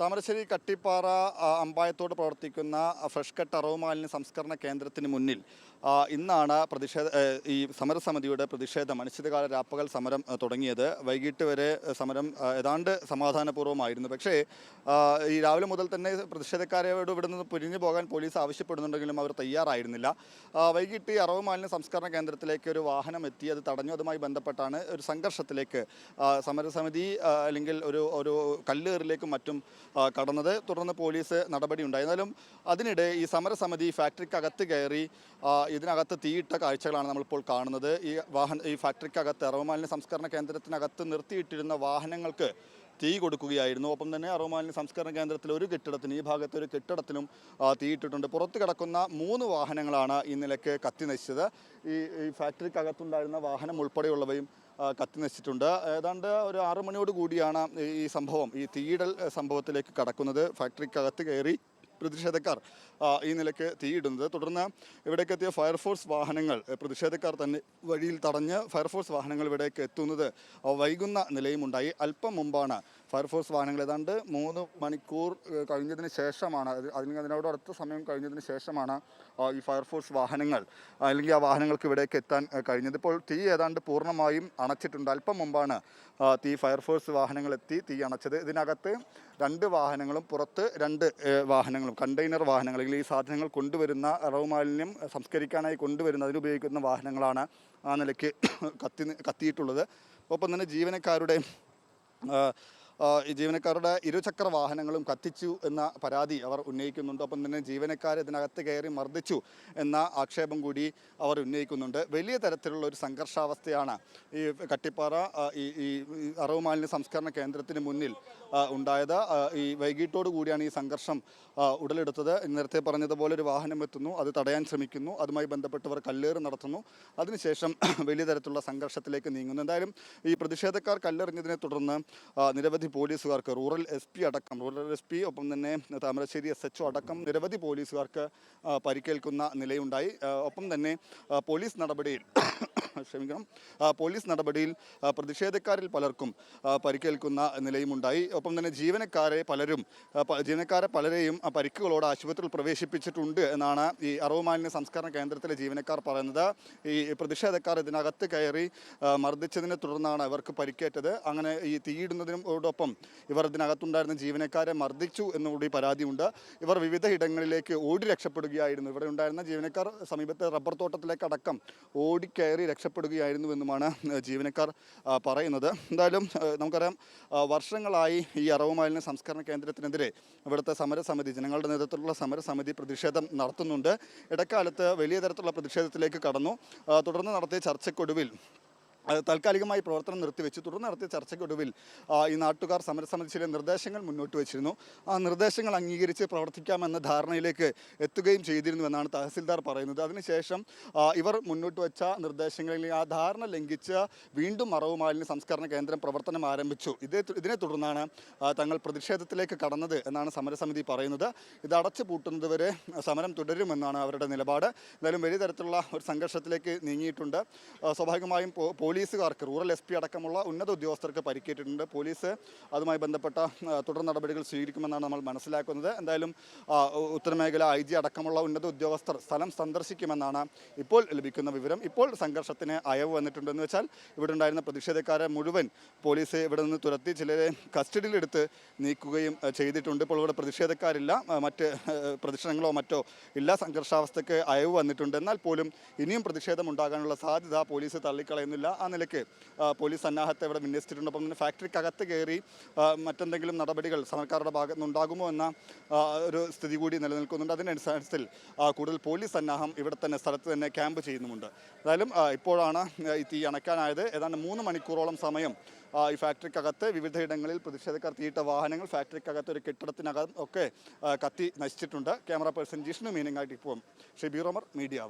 താമരശ്ശേരി കട്ടിപ്പാറ അമ്പായത്തോട് പ്രവർത്തിക്കുന്ന fresh cut അറവ് മാലിന്യ സംസ്കരണ കേന്ദ്രത്തിന് മുന്നിൽ ഇന്നാണ് പ്രതിഷേധ ഈ സമരസമിതിയുടെ പ്രതിഷേധം അനിശ്ചിതകാല രാപ്പകൽ സമരം തുടങ്ങിയത്. വൈകിട്ട് വരെ സമരം ഏതാണ്ട് സമാധാനപൂർവമായിരുന്നു. പക്ഷേ ഈ രാവിലെ മുതൽ തന്നെ പ്രതിഷേധക്കാരോട് ഇവിടെ നിന്ന് പിരിഞ്ഞു പോകാൻ പോലീസ് ആവശ്യപ്പെടുന്നുണ്ടെങ്കിലും അവർ തയ്യാറായിരുന്നില്ല. വൈകിട്ട് ഈ അറവ് മാലിന്യ സംസ്കരണ കേന്ദ്രത്തിലേക്ക് ഒരു വാഹനം എത്തി. അത് തടഞ്ഞു. അതുമായി ബന്ധപ്പെട്ടാണ് ഒരു സംഘർഷത്തിലേക്ക് സമരസമിതി അല്ലെങ്കിൽ ഒരു ഒരു കല്ലേറിലേക്കും മറ്റും കടന്നത്. തുടർന്ന് പോലീസ് നടപടി ഉണ്ടായി. എന്നാലും അതിനിടെ ഈ സമരസമിതി ഫാക്ടറിക്കകത്ത് കയറി ഇതിനകത്ത് തീയിട്ട കാഴ്ചകളാണ് നമ്മളിപ്പോൾ കാണുന്നത്. ഈ വാഹന ഈ ഫാക്ടറിക്കകത്ത് അറവുമാലിന്യ സംസ്കരണ കേന്ദ്രത്തിനകത്ത് നിർത്തിയിട്ടിരുന്ന വാഹനങ്ങൾക്ക് തീ കൊടുക്കുകയായിരുന്നു. ഒപ്പം തന്നെ അറവുമാലിന്യ സംസ്കരണ കേന്ദ്രത്തിലെ ഒരു കെട്ടിടത്തിന് ഈ ഭാഗത്തെ ഒരു കെട്ടിടത്തിനും തീയിട്ടിട്ടുണ്ട്. പുറത്ത് കിടക്കുന്ന മൂന്ന് വാഹനങ്ങളാണ് ഈ നിലയ്ക്ക് കത്തി നശിച്ചത്. ഈ ഈ ഫാക്ടറിക്കകത്തുണ്ടായിരുന്ന വാഹനം ഉൾപ്പെടെയുള്ളവയും കത്തി നശിച്ചിട്ടുണ്ട്. ഏതാണ്ട് ഒരു ആറു മണിയോട് കൂടിയാണ് ഈ സംഭവം ഈ തീയിടൽ സംഭവത്തിലേക്ക് കടക്കുന്നത്. ഫാക്ടറിക്കകത്ത് കയറി പ്രതിഷേധക്കാർ ഈ നിലയ്ക്ക് തീയിടുന്നത്. തുടർന്ന് ഇവിടേക്ക് എത്തിയ ഫയർഫോഴ്സ് വാഹനങ്ങൾ പ്രതിഷേധക്കാർ തന്നെ വഴിയിൽ തടഞ്ഞ് ഫയർഫോഴ്സ് വാഹനങ്ങൾ ഇവിടേക്ക് എത്തുന്നത് വൈകുന്ന നിലയുമുണ്ടായി. അല്പം മുമ്പാണ് ഫയർഫോഴ്സ് വാഹനങ്ങൾ. ഏതാണ്ട് മൂന്ന് മണിക്കൂർ കഴിഞ്ഞതിന് ശേഷമാണ് അത് അതിന് അതിനോട് അടുത്ത സമയം കഴിഞ്ഞതിന് ശേഷമാണ് ഈ ഫയർഫോഴ്സ് വാഹനങ്ങൾ അല്ലെങ്കിൽ ആ വാഹനങ്ങൾക്ക് ഇവിടേക്ക് എത്താൻ കഴിഞ്ഞത്. ഇപ്പോൾ തീ ഏതാണ്ട് പൂർണമായും അണച്ചിട്ടുണ്ട്. അല്പം മുമ്പാണ് തീ ഫയർഫോഴ്സ് വാഹനങ്ങൾ എത്തി തീ അണച്ചത്. ഇതിനകത്ത് രണ്ട് വാഹനങ്ങളും പുറത്ത് രണ്ട് വാഹനങ്ങളും കണ്ടെയ്നർ വാഹനങ്ങൾ അല്ലെങ്കിൽ ഈ സാധനങ്ങൾ കൊണ്ടുവരുന്ന അറവ് മാലിന്യം സംസ്കരിക്കാനായി കൊണ്ടുവരുന്ന അതിനുപയോഗിക്കുന്ന വാഹനങ്ങളാണ് ആ നിലയ്ക്ക് കത്തി കത്തിയിട്ടുള്ളത്. ഒപ്പം തന്നെ ജീവനക്കാരുടെ ഈ ജീവനക്കാരുടെ ഇരുചക്ര വാഹനങ്ങളും കത്തിച്ചു എന്ന പരാതി അവർ ഉന്നയിക്കുന്നുണ്ട്. ഒപ്പം തന്നെ ജീവനക്കാരെ ഇതിനകത്ത് കയറി മർദ്ദിച്ചു എന്ന ആക്ഷേപം കൂടി അവർ ഉന്നയിക്കുന്നുണ്ട്. വലിയ തരത്തിലുള്ള ഒരു സംഘർഷാവസ്ഥയാണ് ഈ കട്ടിപ്പാറ ഈ ഈ അറവ് മാലിന്യ സംസ്കരണ കേന്ദ്രത്തിന് മുന്നിൽ ഉണ്ടായത്. ഈ വൈകിട്ടോടു കൂടിയാണ് ഈ സംഘർഷം ഉടലെടുത്തത്. നേരത്തെ പറഞ്ഞതുപോലെ ഒരു വാഹനം എത്തുന്നു അത് തടയാൻ ശ്രമിക്കുന്നു. അതുമായി ബന്ധപ്പെട്ടവർ കല്ലേറ് നടത്തുന്നു. അതിനുശേഷം വലിയ തരത്തിലുള്ള സംഘർഷത്തിലേക്ക് നീങ്ങുന്നു. എന്തായാലും ഈ പ്രതിഷേധക്കാർ കല്ലെറിഞ്ഞതിനെ തുടർന്ന് ആ, നിരവധി പോലീസുകാർക്ക് റൂറൽ എസ് പി അടക്കം റൂറൽ എസ് പി ഒപ്പം തന്നെ താമരശ്ശേരി എസ് എച്ച് അടക്കം നിരവധി പോലീസുകാർക്ക് പരിക്കേൽക്കുന്ന നിലയുണ്ടായി. ഒപ്പം തന്നെ പോലീസ് നടപടിയിൽ ക്ഷമിക്കണം. പോലീസ് നടപടിയിൽ പ്രതിഷേധക്കാരിൽ പലർക്കും പരിക്കേൽക്കുന്ന നിലയുമുണ്ടായി. ഒപ്പം തന്നെ ജീവനക്കാരെ പലരും ജീവനക്കാരെ പലരെയും പരിക്കുകളോട് ആശുപത്രിയിൽ പ്രവേശിപ്പിച്ചിട്ടുണ്ട് എന്നാണ് ഈ അറവ് മാലിന്യ സംസ്കരണ കേന്ദ്രത്തിലെ ജീവനക്കാർ പറയുന്നത്. ഈ പ്രതിഷേധക്കാർ ഇതിനകത്ത് കയറി മർദ്ദിച്ചതിനെ തുടർന്നാണ് അവർക്ക് പരിക്കേറ്റത്. അങ്ങനെ ഈ തീയിടുന്നതിനോടൊപ്പം ഇവർ ഇതിനകത്തുണ്ടായിരുന്ന ജീവനക്കാരെ മർദ്ദിച്ചു എന്നുകൂടി പരാതിയുണ്ട്. ഇവർ വിവിധ ഇടങ്ങളിലേക്ക് ഓടി രക്ഷപ്പെടുകയായിരുന്നു. ഇവിടെ ഉണ്ടായിരുന്ന ജീവനക്കാർ സമീപത്തെ റബ്ബർ തോട്ടത്തിലേക്ക് അടക്കം ഓടിക്കയറി രക്ഷപ്പെടുകയായിരുന്നുവെന്നുമാണ് ജീവനക്കാർ പറയുന്നത്. എന്തായാലും നമുക്കറിയാം വർഷങ്ങളായി ഈ അറവുമാലിന്യ സംസ്കരണ കേന്ദ്രത്തിനെതിരെ ഇവിടുത്തെ സമരസമിതി ജനങ്ങളുടെ നേതൃത്വത്തിലുള്ള സമരസമിതി പ്രതിഷേധം നടത്തുന്നുണ്ട്. ഇടക്കാലത്ത് വലിയ തരത്തിലുള്ള പ്രതിഷേധത്തിലേക്ക് കടന്നു. തുടർന്ന് നടത്തിയ ചർച്ചയ്ക്കൊടുവിൽ താൽക്കാലികമായി പ്രവർത്തനം നിർത്തിവെച്ചു. തുടർന്ന് നടത്തിയ ചർച്ചയ്ക്കൊടുവിൽ ഈ നാട്ടുകാർ സമരസമിതി ചില നിർദ്ദേശങ്ങൾ മുന്നോട്ട് വെച്ചിരുന്നു. ആ നിർദ്ദേശങ്ങൾ അംഗീകരിച്ച് പ്രവർത്തിക്കാമെന്ന ധാരണയിലേക്ക് എത്തുകയും ചെയ്തിരുന്നുവെന്നാണ് തഹസിൽദാർ പറയുന്നത്. അതിനുശേഷം ഇവർ മുന്നോട്ട് വെച്ച നിർദ്ദേശങ്ങളിൽ ആ ധാരണ ലംഘിച്ച് വീണ്ടും മറവ് മാലിന്യ സംസ്കരണ കേന്ദ്രം പ്രവർത്തനം ആരംഭിച്ചു. ഇതേ ഇതിനെ തുടർന്നാണ് തങ്ങൾ പ്രതിഷേധത്തിലേക്ക് കടന്നത് എന്നാണ് സമരസമിതി പറയുന്നത്. ഇത് അടച്ചു പൂട്ടുന്നതുവരെ സമരം തുടരുമെന്നാണ് അവരുടെ നിലപാട്. എന്തായാലും വലിയ തരത്തിലുള്ള ഒരു സംഘർഷത്തിലേക്ക് നീങ്ങിയിട്ടുണ്ട്. സ്വാഭാവികമായും പോ- പോലീസുകാർക്ക് റൂറൽ എസ് പി അടക്കമുള്ള ഉന്നത ഉദ്യോഗസ്ഥർക്ക് പരിക്കേറ്റിട്ടുണ്ട്. പോലീസ് അതുമായി ബന്ധപ്പെട്ട തുടർ നടപടികൾ സ്വീകരിക്കുമെന്നാണ് നമ്മൾ മനസ്സിലാക്കുന്നത്. എന്തായാലും ഉത്തരമേഖല ഐ ജി അടക്കമുള്ള ഉന്നത ഉദ്യോഗസ്ഥർ സ്ഥലം സന്ദർശിക്കുമെന്നാണ് ഇപ്പോൾ ലഭിക്കുന്ന വിവരം. ഇപ്പോൾ സംഘർഷത്തിന് അയവ് വന്നിട്ടുണ്ടെന്ന് വെച്ചാൽ ഇവിടെ ഉണ്ടായിരുന്ന പ്രതിഷേധക്കാരെ മുഴുവൻ പോലീസ് ഇവിടെ നിന്ന് തുരത്തി ചിലരെ കസ്റ്റഡിയിലെടുത്ത് നീക്കുകയും ചെയ്തിട്ടുണ്ട്. ഇപ്പോൾ ഇവിടെ പ്രതിഷേധക്കാരില്ല മറ്റ് പ്രതിഷേധങ്ങളോ മറ്റോ ഇല്ല. സംഘർഷാവസ്ഥയ്ക്ക് അയവ് വന്നിട്ടുണ്ട്. എന്നാൽ പോലും ഇനിയും പ്രതിഷേധം ഉണ്ടാകാനുള്ള സാധ്യത പോലീസ് തള്ളിക്കളയുന്നില്ല. ആ നിലയ്ക്ക് പോലീസ് സന്നാഹത്തെ ഇവിടെ വിന്യസിച്ചിട്ടുണ്ട്. അപ്പം തന്നെ ഫാക്ടറിക്കകത്ത് കയറി മറ്റെന്തെങ്കിലും നടപടികൾ സർക്കാരുടെ ഭാഗത്ത് നിന്നുണ്ടാകുമോ എന്ന ഒരു സ്ഥിതി കൂടി നിലനിൽക്കുന്നുണ്ട്. അതിന്റെ അടിസ്ഥാനത്തിൽ കൂടുതൽ പോലീസ് സന്നാഹം ഇവിടെ തന്നെ സ്ഥലത്ത് തന്നെ ക്യാമ്പ് ചെയ്യുന്നുമുണ്ട്. എന്തായാലും ഇപ്പോഴാണ് ഈ തീ അണയ്ക്കാനായത്. ഏതാണ്ട് മൂന്ന് മണിക്കൂറോളം സമയം ഈ ഫാക്ടറിക്കകത്ത് വിവിധയിടങ്ങളിൽ പ്രതിഷേധക്കാർ തീയിട്ട വാഹനങ്ങൾ ഫാക്ടറിക്കകത്ത് ഒരു കെട്ടിടത്തിനകം ഒക്കെ കത്തി നശിച്ചിട്ടുണ്ട്. Camera person Jishnu Shebeer Omar media